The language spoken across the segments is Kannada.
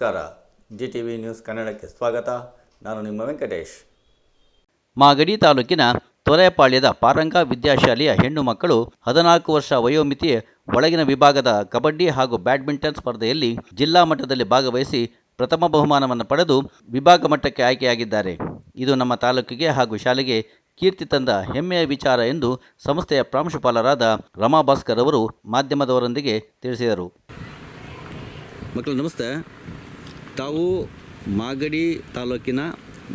ನಮಸ್ಕಾರ. ಜಿ ಟಿ ವಿ ನ್ಯೂಸ್ ಕನ್ನಡಕ್ಕೆ ಸ್ವಾಗತ. ನಾನು ನಿಮ್ಮ ವೆಂಕಟೇಶ್. ಮಾಗಡಿ ತಾಲೂಕಿನ ತೊರೆಪಾಳ್ಯದ ಪಾರಂಗ ವಿದ್ಯಾಶಾಲೆಯ ಹೆಣ್ಣು ಮಕ್ಕಳು ಹದಿನಾಲ್ಕು ವರ್ಷ ವಯೋಮಿತಿ ಒಳಗಿನ ವಿಭಾಗದ ಕಬಡ್ಡಿ ಹಾಗೂ ಬ್ಯಾಡ್ಮಿಂಟನ್ ಸ್ಪರ್ಧೆಯಲ್ಲಿ ಜಿಲ್ಲಾ ಮಟ್ಟದಲ್ಲಿ ಭಾಗವಹಿಸಿ ಪ್ರಥಮ ಬಹುಮಾನವನ್ನು ಪಡೆದು ವಿಭಾಗ ಮಟ್ಟಕ್ಕೆ ಆಯ್ಕೆಯಾಗಿದ್ದಾರೆ. ಇದು ನಮ್ಮ ತಾಲೂಕಿಗೆ ಹಾಗೂ ಶಾಲೆಗೆ ಕೀರ್ತಿ ತಂದ ಹೆಮ್ಮೆಯ ವಿಚಾರ ಎಂದು ಸಂಸ್ಥೆಯ ಪ್ರಾಂಶುಪಾಲರಾದ ರಮಾ ಭಾಸ್ಕರ್ ಅವರು ಮಾಧ್ಯಮದವರೊಂದಿಗೆ ತಿಳಿಸಿದರು. ಮಕ್ಕಳು ನಮಸ್ತೆ. ತಾವು ಮಾಗಡಿ ತಾಲೂಕಿನ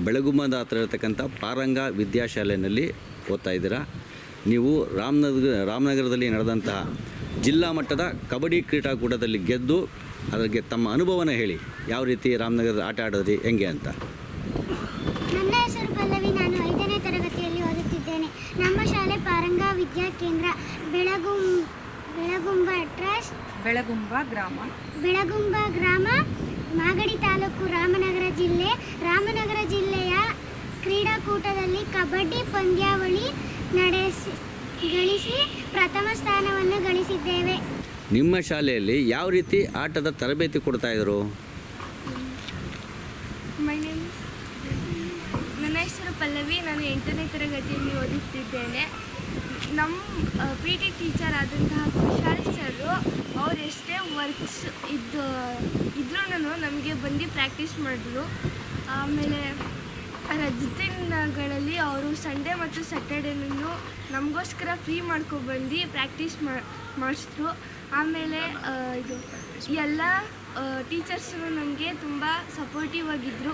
ಬೆಳಗುಮದ ಹತ್ರ ಇರತಕ್ಕಂಥ ಪಾರಂಗ ವಿದ್ಯಾಶಾಲೆಯಲ್ಲಿ ಓದ್ತಾ ಇದ್ದೀರಾ? ನೀವು ರಾಮನಗರ ರಾಮನಗರದಲ್ಲಿ ನಡೆದಂತಹ ಜಿಲ್ಲಾ ಮಟ್ಟದ ಕಬಡ್ಡಿ ಕ್ರೀಡಾಕೂಟದಲ್ಲಿ ಗೆದ್ದು ಅದಕ್ಕೆ ತಮ್ಮ ಅನುಭವನ ಹೇಳಿ. ಯಾವ ರೀತಿ ರಾಮನಗರದ ಆಟ ಆಡೋದ್ರಿ ಹೆಂಗೆ ಅಂತ? ನನ್ನ ಹೆಸರು ಪಲ್ಲವಿ. ನಾನು ಐದನೇ ತರಗತಿಯಲ್ಲಿ ಓದುತ್ತಿದ್ದೇನೆ. ನಮ್ಮ ಶಾಲೆ ಪಾರಂಗ ವಿದ್ಯಾ ಕೇಂದ್ರ ಬೆಳಗುಂ ಬೆಳಗುಂಬ ಟ್ರಸ್ಟ್ ಬೆಳಗುಂಬ ಗ್ರಾಮ. ಬೆಳಗುಂಬ ಗ್ರಾಮ ಮಾಗಡಿ ತಾಲೂಕು ರಾಮನಗರ ಜಿಲ್ಲೆ ರಾಮನಗರ ಜಿಲ್ಲೆಯ ಕ್ರೀಡಾಕೂಟದಲ್ಲಿ ಕಬಡ್ಡಿ ಪಂದ್ಯಾವಳಿ ನಡೆಸಿ ಗಳಿಸಿ ಪ್ರಥಮ ಸ್ಥಾನವನ್ನು ಗಳಿಸಿದ್ದೇವೆ ನಿಮ್ಮ ಶಾಲೆಯಲ್ಲಿ ಯಾವ ರೀತಿ ಆಟದ ತರಬೇತಿ ಕೊಡ್ತಾ ಇದ್ರು? ನನ್ನ ಹೆಸರು ಪಲ್ಲವಿ. ನಾನು ಎಂಟನೇ ತರಗತಿಯಲ್ಲಿ ಓದುತ್ತಿದ್ದೇನೆ. ನಮ್ಮ ಪಿ ಟಿ ಟೀಚರ್ ಆದಂತಹ ಕುಶಾಲ್ ಸರು ಅವ್ರು ಎಷ್ಟೇ ವರ್ಕ್ಸ್ ಇದ್ದು ಇದ್ರೂ ನಮಗೆ ಬಂದು ಪ್ರಾಕ್ಟೀಸ್ ಮಾಡಿದ್ರು. ಆಮೇಲೆ ರಜದ ದಿನಗಳಲ್ಲಿ ಅವರು ಸಂಡೇ ಮತ್ತು ಸ್ಯಾಟರ್ಡೇನೂ ನಮಗೋಸ್ಕರ ಫ್ರೀ ಮಾಡ್ಕೊಬಂದು ಪ್ರಾಕ್ಟೀಸ್ ಮಾಡಿಸಿದ್ರು. ಆಮೇಲೆ ಇದು ಎಲ್ಲ ಟೀಚರ್ಸು ನಮಗೆ ತುಂಬ ಸಪೋರ್ಟಿವ್ ಆಗಿದ್ದರು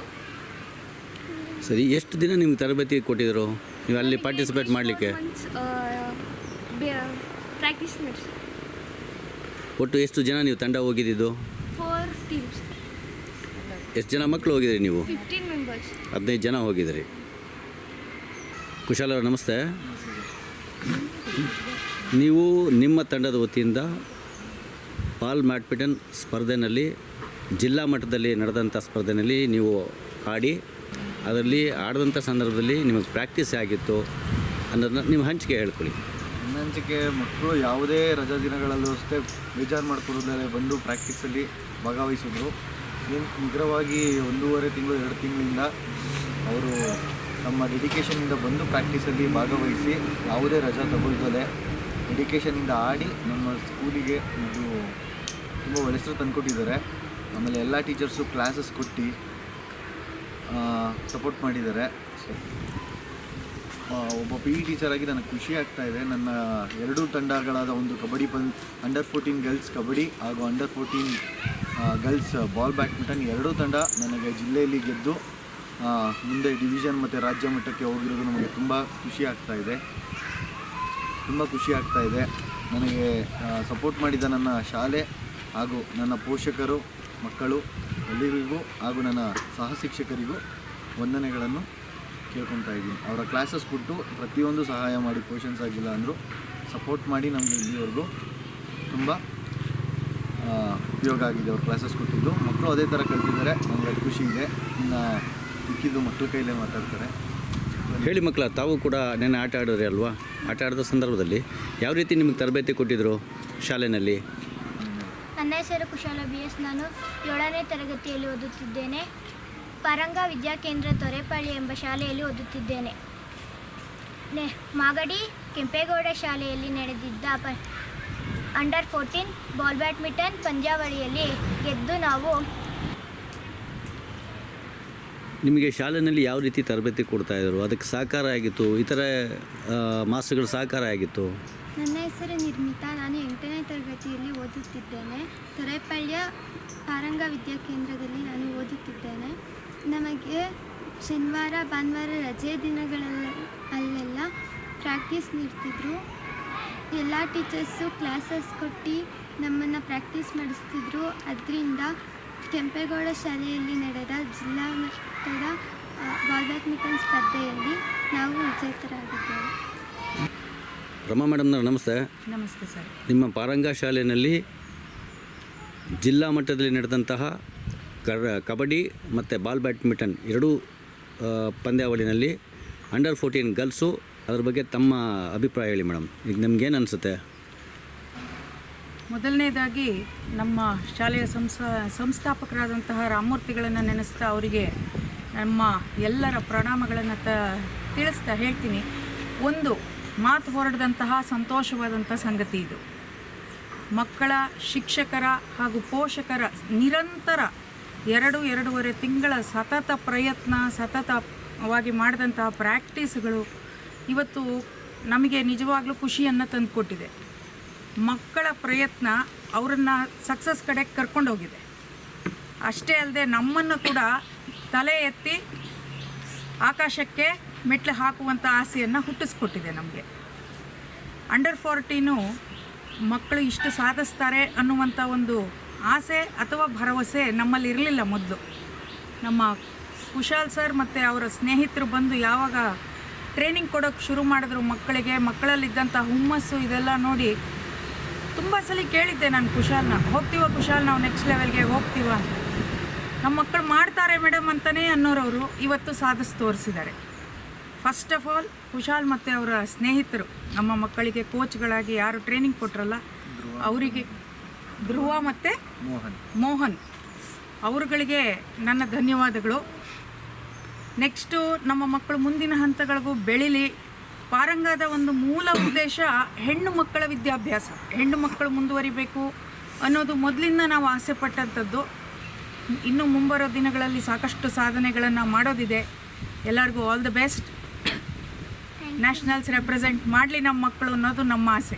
ಸರಿ ಎಷ್ಟು ದಿನ ನಿಮ್ಗೆ ತರಬೇತಿ ಕೊಟ್ಟಿದ್ರು? ನೀವು ಅಲ್ಲಿ ಪಾರ್ಟಿಸಿಪೇಟ್ ಮಾಡಲಿಕ್ಕೆ? ಪ್ರಾಕ್ಟೀಸ್ ಮಾಡಿಸಿ ಒಟ್ಟು ಎಷ್ಟು ಜನ ನೀವು ತಂಡ ಹೋಗಿದ್ದು? ಫೋರ್ ಟೀಮ್ಸ್ ಎಷ್ಟು ಜನ ಮಕ್ಕಳು ಹೋಗಿದ್ರಿ ನೀವು? ಫಿಫ್ಟೀನ್ ಮೆಂಬರ್ಸ್ ಹದಿನೈದು ಜನ ಹೋಗಿದ್ರಿ. ಕುಶಾಲ ಅವ್ರ ನಮಸ್ತೆ. ನೀವು ನಿಮ್ಮ ತಂಡದ ವತಿಯಿಂದ ಪಾಲ್ ಮ್ಯಾಟ್ಮಿಟನ್ ಸ್ಪರ್ಧೆಯಲ್ಲಿ ಜಿಲ್ಲಾ ಮಟ್ಟದಲ್ಲಿ ನಡೆದಂಥ ಸ್ಪರ್ಧೆಯಲ್ಲಿ ನೀವು ಆಡಿ ಅದರಲ್ಲಿ ಆಡಿದಂಥ ಸಂದರ್ಭದಲ್ಲಿ ನಿಮಗೆ ಪ್ರಾಕ್ಟೀಸ್ ಆಗಿತ್ತು ಅನ್ನೋದನ್ನ ನೀವು ಹಂಚಿಕೆ ಹೇಳ್ಕೊಳ್ಳಿ. ಹಂಚಿಕೆ ಮಕ್ಕಳು ಯಾವುದೇ ರಜಾ ದಿನಗಳಲ್ಲೂ ಅಷ್ಟೇ ಬೇಜಾರು ಮಾಡ್ಕೊಳ್ಳೋದಲ್ಲೇ ಬಂದು ಪ್ರಾಕ್ಟೀಸಲ್ಲಿ ಭಾಗವಹಿಸಿದ್ರು. ಏನು ನಿಖರವಾಗಿ ಒಂದೂವರೆ ತಿಂಗಳು, ಎರಡು ತಿಂಗಳಿಂದ ಅವರು ತಮ್ಮ ಡೆಡಿಕೇಷನಿಂದ ಬಂದು ಪ್ರಾಕ್ಟೀಸಲ್ಲಿ ಭಾಗವಹಿಸಿ ಯಾವುದೇ ರಜಾ ತಗೊಳ್ತದೆ ಡೆಡಿಕೇಶನಿಂದ ಆಡಿ ನಮ್ಮ ಸ್ಕೂಲಿಗೆ ಇದು ತುಂಬ ತಂದು ತಂದುಕೊಟ್ಟಿದ್ದಾರೆ ಆಮೇಲೆ ಎಲ್ಲ ಟೀಚರ್ಸು ಕ್ಲಾಸಸ್ ಕೊಟ್ಟು ಸಪೋರ್ಟ್ ಮಾಡಿದ್ದಾರೆ. ಒಬ್ಬ ಪಿ ಇ ಟೀಚರ್ ಆಗಿ ನನಗೆ ಖುಷಿ ಆಗ್ತಾ ಇದೆ. ನನ್ನ ಎರಡೂ ತಂಡಗಳಾದ ಒಂದು ಕಬಡ್ಡಿ ಪಂದ್ ಅಂಡರ್ ಫೋರ್ಟೀನ್ ಗರ್ಲ್ಸ್ ಕಬಡ್ಡಿ ಹಾಗೂ under fourteen girls ball badminton ಎರಡೂ ತಂಡ ನನಗೆ ಜಿಲ್ಲೆಯಲ್ಲಿ ಗೆದ್ದು ಮುಂದೆ ಡಿವಿಷನ್ ಮತ್ತು ರಾಜ್ಯ ಮಟ್ಟಕ್ಕೆ ಹೋಗಿರೋದು ನಮಗೆ ತುಂಬ ಖುಷಿ ಆಗ್ತಾ ಇದೆ. ತುಂಬ ಖುಷಿ ಆಗ್ತಾ ಇದೆ. ನನಗೆ ಸಪೋರ್ಟ್ ಮಾಡಿದ ನನ್ನ ಶಾಲೆ ಹಾಗೂ ನನ್ನ ಪೋಷಕರು, ಮಕ್ಕಳು ಎಲ್ಲರಿಗೂ ಹಾಗೂ ನನ್ನ ಸಹ ಶಿಕ್ಷಕರಿಗೂ ವಂದನೆಗಳನ್ನು ಕೇಳ್ಕೊತಾ ಇದ್ದೀನಿ. ಅವರ ಕ್ಲಾಸಸ್ ಬಿಟ್ಟು ಪ್ರತಿಯೊಂದು ಸಹಾಯ ಮಾಡಿ ಪೋಷನ್ಸ್ ಆಗಿಲ್ಲ ಅಂದರು ಸಪೋರ್ಟ್ ಮಾಡಿ ನಮಗೆ ಇಲ್ಲಿವರೆಗೂ ತುಂಬ ಉಪಯೋಗ ಆಗಿದೆ. ಅವ್ರು ಕ್ಲಾಸಸ್ ಕೊಟ್ಟಿದ್ದು. ಮಕ್ಕಳು ಅದೇ ಥರ ಕಲ್ತಿದ್ದಾರೆ. ನಮಗೆ ಅದು ಖುಷಿ ಇದೆ. ಇನ್ನು ಮಿಕ್ಕಿದ್ದು ಮಕ್ಕಳ ಕೈಲೇ ಮಾತಾಡ್ತಾರೆ. ಹೇಳಿ ಮಕ್ಕಳ ತಾವು ಕೂಡ ನೆನ್ನೆ ಆಟ ಆಡಿದ್ರೆ ಅಲ್ವಾ? ಆಟ ಆಡಿದ ಸಂದರ್ಭದಲ್ಲಿ ಯಾವ ರೀತಿ ನಿಮಗೆ ತರಬೇತಿ ಕೊಟ್ಟಿದ್ದರು ಶಾಲೆಯಲ್ಲಿ ನನ್ನ ಹೆಸರು ಕುಶಾಲ ಬಿ ಎಸ್ ನಾನು ಏಳನೇ ತರಗತಿಯಲ್ಲಿ ಓದುತ್ತಿದ್ದೇನೆ. ಪರಂಗ ವಿದ್ಯಾಕೇಂದ್ರ ತೊರೆಪಾಳಿ ಎಂಬ ಶಾಲೆಯಲ್ಲಿ ಓದುತ್ತಿದ್ದೇನೆ. ನೆ ಮಾಗಡಿ ಕೆಂಪೇಗೌಡ ಶಾಲೆಯಲ್ಲಿ ನಡೆದಿದ್ದ ಪ ಅಂಡರ್ ಫೋರ್ಟೀನ್ ಬಾಲ್ ಬ್ಯಾಡ್ಮಿಂಟನ್ ಪಂದ್ಯಾವಳಿಯಲ್ಲಿ ಗೆದ್ದು ನಾವು ನಿಮಗೆ ಶಾಲೆಯಲ್ಲಿ ಯಾವ ರೀತಿ ತರಬೇತಿ ಕೊಡ್ತಾ ಇದ್ರು? ಅದಕ್ಕೆ ಸಹಕಾರ ಆಗಿತ್ತು ಇತರ ಮಾಸ್ಟರ್ಗಳು ಸಹಕಾರ ಆಗಿತ್ತು? ನನ್ನ ಹೆಸರು ನಿರ್ಮಿತಾ. ನಾನು ಎಂಟನೇ ತರಗತಿಯಲ್ಲಿ ಓದುತ್ತಿದ್ದೇನೆ. ತೊರೆಪಳ್ಯ ಪಾರಂಗ ವಿದ್ಯಾಕೇಂದ್ರದಲ್ಲಿ ನಾನು ಓದುತ್ತಿದ್ದೇನೆ. ನಮಗೆ ಶನಿವಾರ ಭಾನುವಾರ ರಜೆ ದಿನಗಳಲ್ಲಿ ಅಲ್ಲೆಲ್ಲ ಪ್ರಾಕ್ಟೀಸ್ ನೀಡ್ತಿದ್ರು. ಎಲ್ಲ ಟೀಚರ್ಸು ಕ್ಲಾಸಸ್ ಕೊಟ್ಟು ನಮ್ಮನ್ನು ಪ್ರಾಕ್ಟೀಸ್ ಮಾಡಿಸ್ತಿದ್ರು. ಅದರಿಂದ ಕೆಂಪೇಗೌಡ ಶಾಲೆಯಲ್ಲಿ ನಡೆದ ಜಿಲ್ಲಾ ಮಟ್ಟದ ಬಾಲ್ ಬ್ಯಾಡ್ಮಿಂಟನ್ ಸ್ಪರ್ಧೆಯಲ್ಲಿ ನಾವು ವಿಜೇತರಾಗಿದ್ದೇವೆ. ರಮಾ ಮೇಡಮ್ನವ್ರು ನಮಸ್ತೆ. ನಮಸ್ತೆ ಸರ್. ನಿಮ್ಮ ಪಾರಂಗ ಶಾಲೆಯಲ್ಲಿ ಜಿಲ್ಲಾ ಮಟ್ಟದಲ್ಲಿ ನಡೆದಂತಹ ಕಬಡ್ಡಿ ಮತ್ತು ಬಾಲ್ ಬ್ಯಾಡ್ಮಿಂಟನ್ ಎರಡೂ ಪಂದ್ಯಾವಳಿನಲ್ಲಿ ಅಂಡರ್ ಫೋರ್ಟೀನ್ ಗರ್ಲ್ಸು ಅದ್ರ ಬಗ್ಗೆ ತಮ್ಮ ಅಭಿಪ್ರಾಯ ಹೇಳಿ ಮೇಡಮ್. ಈಗ ನಿಮ್ಗೇನು ಅನಿಸುತ್ತೆ? ಮೊದಲನೇದಾಗಿ ನಮ್ಮ ಶಾಲೆಯ ಸಂಸ, ಸಂಸ್ಥಾಪಕರಾದಂತಹ ರಾಮಮೂರ್ತಿಗಳನ್ನು ನೆನೆಸ್ತಾ ಅವರಿಗೆ ನಮ್ಮ ಎಲ್ಲರ ಪ್ರಣಾಮಗಳನ್ನು ತ, ತಿಳಿಸ್ತಾ ಹೇಳ್ತೀನಿ. ಒಂದು, ಮಾತು ಹೊರಡದಂತಹ ಸಂತೋಷವಾದಂಥ ಸಂಗತಿ ಇದು. ಮಕ್ಕಳ, ಶಿಕ್ಷಕರ ಹಾಗೂ ಪೋಷಕರ ನಿರಂತರ ಎರಡು, ಎರಡೂವರೆ ತಿಂಗಳ ಸತತ ಪ್ರಯತ್ನ, ಸತತವಾಗಿ ಮಾಡಿದಂತಹ ಪ್ರಾಕ್ಟೀಸ್ಗಳು ಇವತ್ತು ನಮಗೆ ನಿಜವಾಗ್ಲೂ ಖುಷಿಯನ್ನು ತಂದುಕೊಟ್ಟಿದೆ. ಮಕ್ಕಳ ಪ್ರಯತ್ನ ಅವರನ್ನು ಸಕ್ಸಸ್ ಕಡೆ ಕರ್ಕೊಂಡೋಗಿದೆ. ಅಷ್ಟೇ ಅಲ್ಲದೆ ನಮ್ಮನ್ನು ಕೂಡ ತಲೆ ಎತ್ತಿ ಆಕಾಶಕ್ಕೆ ಮೆಟ್ಲು ಹಾಕುವಂಥ ಆಸೆಯನ್ನು ಹುಟ್ಟಿಸ್ಕೊಟ್ಟಿದೆ ನಮಗೆ. ಅಂಡರ್ ಫಾರ್ಟೀನು ಮಕ್ಕಳು ಇಷ್ಟು ಸಾಧಿಸ್ತಾರೆ ಅನ್ನುವಂಥ ಒಂದು ಆಸೆ ಅಥವಾ ಭರವಸೆ ನಮ್ಮಲ್ಲಿ ಇರಲಿಲ್ಲ ಮೊದಲು. ನಮ್ಮ ಕುಶಾಲ್ ಸರ್ ಮತ್ತು ಅವರ ಸ್ನೇಹಿತರು ಬಂದು ಯಾವಾಗ ಟ್ರೈನಿಂಗ್ ಕೊಡೋಕ್ಕೆ ಶುರು ಮಾಡಿದ್ರು ಮಕ್ಕಳಿಗೆ ಮಕ್ಕಳಲ್ಲಿದ್ದಂಥ ಹುಮ್ಮಸ್ಸು ಇದೆಲ್ಲ ನೋಡಿ ತುಂಬ ಸಲ ಕೇಳಿದ್ದೆ ನಾನು ಕುಶಾಲ್ನ. ಹೋಗ್ತೀವ ಕುಶಾಲ್ ನಾವು ನೆಕ್ಸ್ಟ್ ಲೆವೆಲ್ಗೆ ಹೋಗ್ತೀವ? ಅಂತ ನಮ್ಮ ಮಕ್ಕಳು ಮಾಡ್ತಾರೆ ಮೇಡಮ್ ಅಂತಲೇ ಅನ್ನೋರವರು ಇವತ್ತು ಸಾಧಿಸಿ ತೋರಿಸಿದ್ದಾರೆ. ಫಸ್ಟ್ ಆಫ್ ಆಲ್ ಕುಶಾಲ್ ಮತ್ತು ಅವರ ಸ್ನೇಹಿತರು ನಮ್ಮ ಮಕ್ಕಳಿಗೆ ಕೋಚ್ಗಳಾಗಿ ಯಾರು ಟ್ರೈನಿಂಗ್ ಕೊಟ್ಟರಲ್ಲ ಅವರಿಗೆ ಧ್ರುವ ಮತ್ತು ಮೋಹನ್. ಮೋಹನ್. ಅವರುಗಳಿಗೆ ನನ್ನ ಧನ್ಯವಾದಗಳು. ನೆಕ್ಸ್ಟು ನಮ್ಮ ಮಕ್ಕಳು ಮುಂದಿನ ಹಂತಗಳಿಗೂ ಬೆಳೀಲಿ. ಪಾರಂಗದ ಒಂದು ಮೂಲ ಉದ್ದೇಶ ಹೆಣ್ಣು ಮಕ್ಕಳ ವಿದ್ಯಾಭ್ಯಾಸ. ಹೆಣ್ಣು ಮಕ್ಕಳು ಮುಂದುವರಿಬೇಕು ಅನ್ನೋದು ಮೊದಲಿಂದ ನಾವು ಆಸೆ ಪಟ್ಟಂಥದ್ದು. ಇನ್ನು ಮುಂಬರೋ ದಿನಗಳಲ್ಲಿ ಸಾಕಷ್ಟು ಸಾಧನೆಗಳನ್ನು ಮಾಡೋದಿದೆ. ಎಲ್ಲರಿಗೂ all the best nationals represent ಮಾಡಲಿ ನಮ್ಮ ಮಕ್ಕಳು ಅನ್ನೋದು ನಮ್ಮ ಆಸೆ.